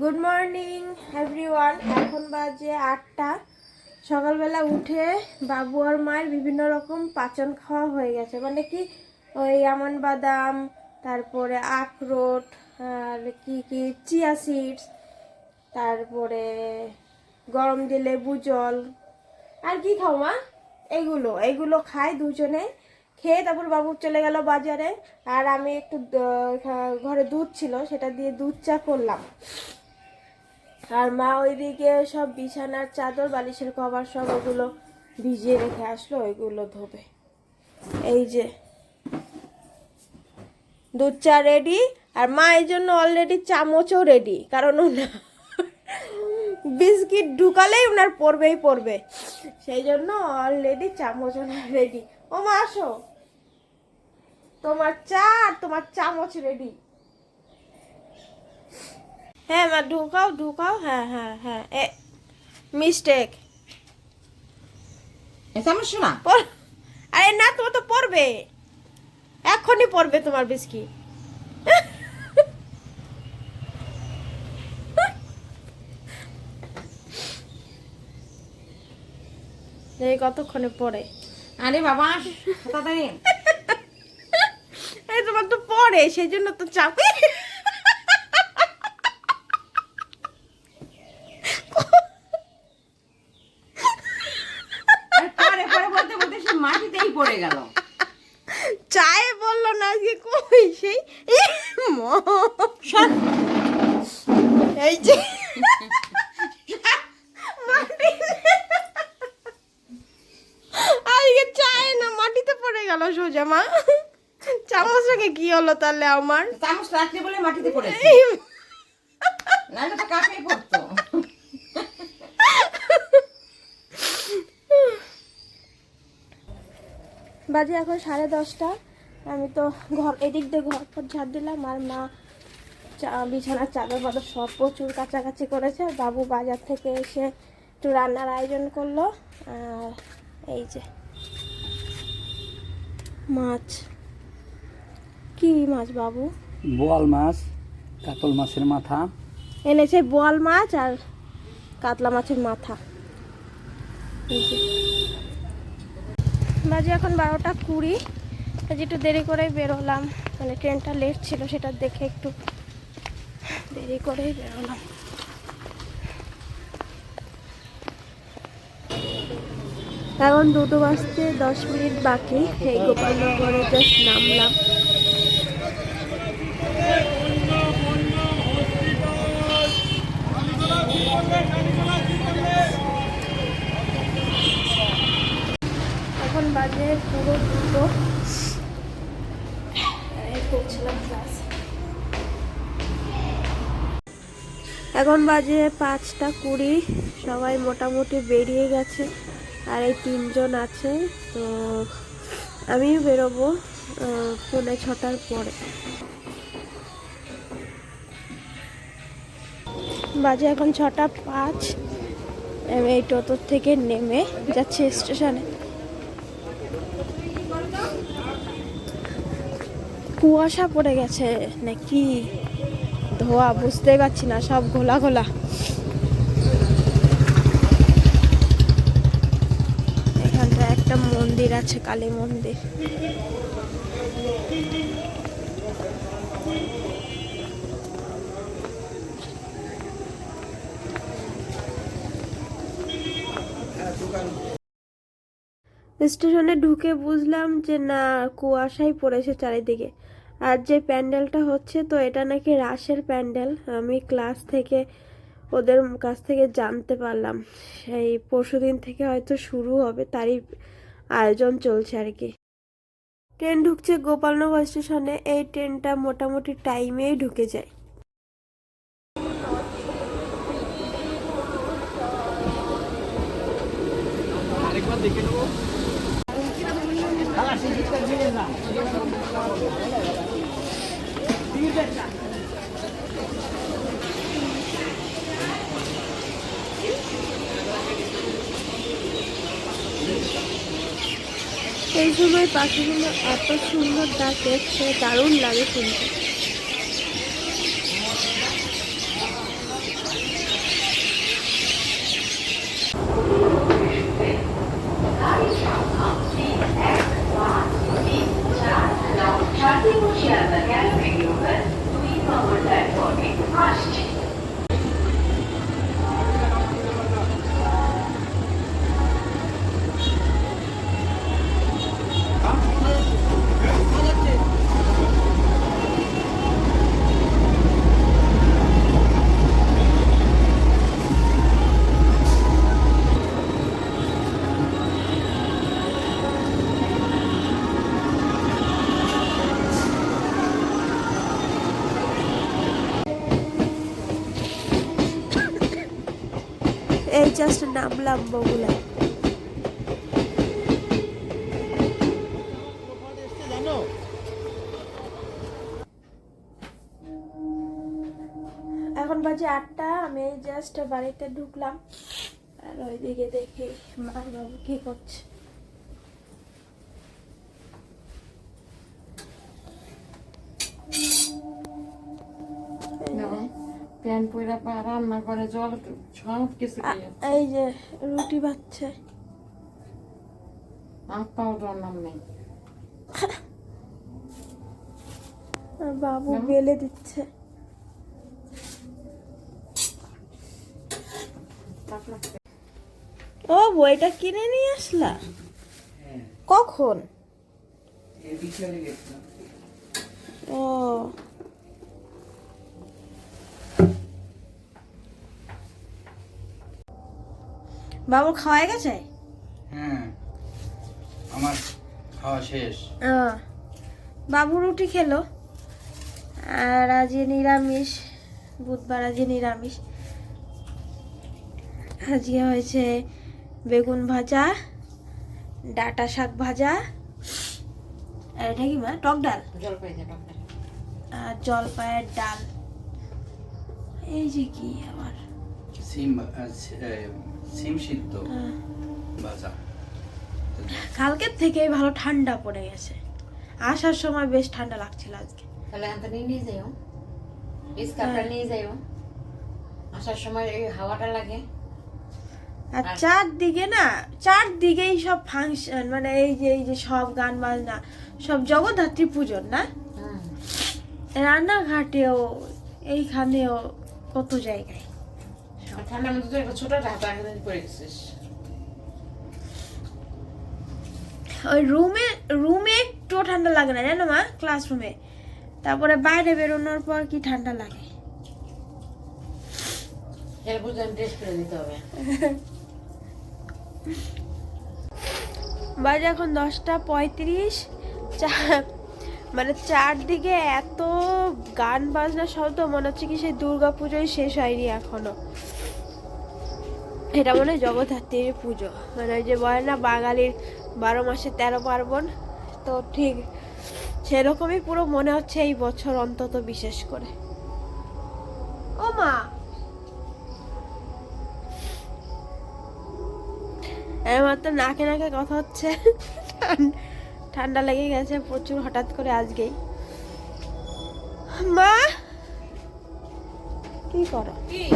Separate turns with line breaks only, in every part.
Good morning everyone এখন বাজে আটটা। সকালবেলা উঠে বাবু আর মায়ের বিভিন্ন রকম পাচন খাওয়া হয়ে গেছে। মানে কি? ওই আমন বাদাম, তারপরে আখরোট, আর কি কি? চিয়া সিডস, তারপরে গরম দিয়ে লেবু জল। আর কি খাও মা? এগুলো এগুলো খাই দুজনে। খেয়ে তারপর বাবু চলে গেল বাজারে। আর আমি একটু ঘরে দুধ ছিল, সেটা দিয়ে দুধ চা করলাম। আর মা ওইদিকে সব বিছানার চাদর, বালিশের কভার সব ওগুলো ভিজিয়ে রেখে আসলো, ওইগুলো ধোবে। এই যে দুধ চা রেডি আর মা এই জন্য অলরেডি চামচও রেডি কারণ ওনা বিস্কিট ঢুকালেই ওনার পড়বেই পড়বে। সেই জন্য অলরেডি চামচ ওনার রেডি ও মা, আসো। তোমার চা আর তোমার চামচ রেডি হ্যাঁ মা ঢুকাও ঢুকাও। হ্যাঁ হ্যাঁ হ্যাঁ। এ মিস্টেক
আমার শোনা?
আরে না তোমার তো পড়বে। এখনই পড়বে তোমার বিস্কিট এই কতক্ষণে পড়ে?
আরে বাবা তাড়াতাড়ি
এই তোমার তো পড়ে সেই জন্য তো চাপ
আরে পরে পরে বলতে বলতে সে মাটিতেই পড়ে গেল।
চায়ে বলল না আজকে কই সেই এই যে আজকে চায়ে না মাটিতে পড়ে গেল সোজা মা। চামচটাকে কি হলো তাহলে আমার?
চামচ রাখতে বলে মাটিতে পড়েছে। নাহলে তো কাপেই পড়তো।
বাজে এখন সাড়ে দশটা। আমি তো ঘর এদিক দিয়ে ঘর পর ঝাড় দিলাম আর মা চা- বিছানার চাদর বাদর সব প্রচুর কাছাকাছি করেছে। আর বাবু বাজার থেকে এসে একটু রান্নার আয়োজন করল আর এই যে মাছ। কি মাছ বাবু?
বোয়াল মাছ কাতল মাছের মাথা।
এনেছে বোয়াল মাছ আর কাতলা মাছের মাথা। এই যে। বাজে এখন বারোটা কুড়ি। আজ একটু দেরি করেই বেরোলাম। মানে ট্রেনটা লেট ছিল, সেটা দেখে একটু দেরি করেই বেরোলাম। এখন দুটো বাজতে দশ মিনিট বাকি। এই গোপালনগরে জাস্ট নামলাম। এখন বাজে পুরো দুটো। ক্লাস এখন বাজে পাঁচটা কুড়ি। সবাই মোটামুটি বেরিয়ে গেছে আর এই তিনজন আছে, তো আমিও বেরোবো পৌনে ছটার পরে। বাজে এখন ছটা পাঁচ। আমি এই টোটোর থেকে নেমে যাচ্ছি স্টেশনে। কুয়াশা পড়ে গেছে, নাকি ধোয়া বুঝতে পারছি না, সব ঘোলা ঘোলা। এখানটা একটা মন্দির আছে, কালী মন্দির। স্টেশনে ঢুকে বুঝলাম যে না, কুয়াশাই পড়েছে চারিদিকে। আর যে প্যান্ডেলটা হচ্ছে, তো এটা নাকি রাসের প্যান্ডেল। আমি ক্লাস থেকে ওদের কাছ থেকে জানতে পারলাম। সেই পরশু দিন থেকে হয়তো শুরু হবে, তারই আয়োজন চলছে আর কি। ট্রেন ঢুকছে গোপালনগর স্টেশনে। এই ট্রেনটা মোটামুটি টাইমেই ঢুকে যায়। এই সময় পাখিগুলো এত সুন্দর ডাকে সে দারুণ লাগে শুনতে। Passing Shelburne Avenue, please forward that for me. Rush. Just নামলাম বগুলা। এখন বাজে আটটা, আমি জাস্ট বাড়িতে ঢুকলাম। আর ওইদিকে দেখি মা বাবু কি করছে।
প্যান পয়রা পা রান্না করে জল সব কিছু
এই যে রুটি বাচ্ছে
হাত পাও নেই
বাবু বেলে দিচ্ছে। ও বইটা কিনে নিয়ে আসলা? কখন? ও। বাবুর খাওয়া গেছে?
হ্যাঁ আমার খাওয়া শেষ।
বাবু রুটি খেলো আর আজকে নিরামিষ বুধবার আজকে নিরামিষ। আজকে হয়েছে বেগুন ভাজা ডাটা শাক ভাজা আর এটা কি মা টক ডাল। আর জলপাইয়ের ডাল। এই যে কি আবার।
সিম আহ, সিম সিদ্ধ ভাজা
কালকের থেকেই ভালো ঠান্ডা পড়ে গেছে। আসার সময় বেশ ঠান্ডা লাগছিল আজকে।
তাহলে আনতে নিয়ে যাইও। স্কার্ফটা নিয়ে যাইও। আসার সময় এই হাওয়াটা লাগে।
আর চারদিকে না চারদিকেই সব ফাংশন মানে এই যে এই যে সব গান বাজনা সব জগদ্ধাত্রী পুজোর না?
হুম।
রান্নাঘাটেও এইখানেও কত জায়গায়।
ঠান্ডার মধ্যে তো ছোট ঢাকা গেছিস।
ওই রুমে রুমে একটু ঠান্ডা লাগে না জানো মা? ক্লাসরুমে তারপরে বাইরে বেরোনোর পর কি ঠান্ডা লাগে? বাজে এখন দশটা পঁয়ত্রিশ। মানে চারদিকে এত গান বাজনা শব্দ মনে হচ্ছে কি সেই দুর্গা পুজোই শেষ হয়নি এখনও। এটা মনে জগদ্ধাত্রীর পুজো। মানে ওই যে বলে না বাঙালির বারো মাসে তেরো পার্বণ? তো ঠিক সেরকমই পুরো মনে হচ্ছে এই বছর অন্তত বিশেষ করে। ও মা! আমার তো নাকে নাকে কথা হচ্ছে। ঠান- ঠান্ডা লেগে গেছে প্রচুর হঠাৎ করে আজকেই। মা! কি করো?
কি?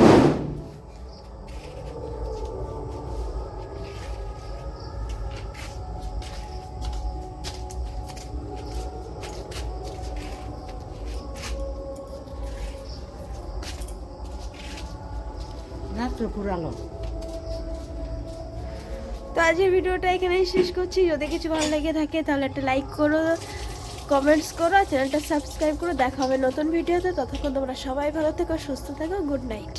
রাত্র ঘুরালো।
তো আজকের ভিডিওটা এখানেই শেষ করছি। যদি কিছু ভালো লেগে থাকে, তাহলে একটা লাইক করো কমেন্টস করো চ্যানেলটা সাবস্ক্রাইব করো। দেখা হবে নতুন ভিডিওতে। ততক্ষণ তোমরা সবাই ভালো থেকো, সুস্থ থেকো গুড নাইট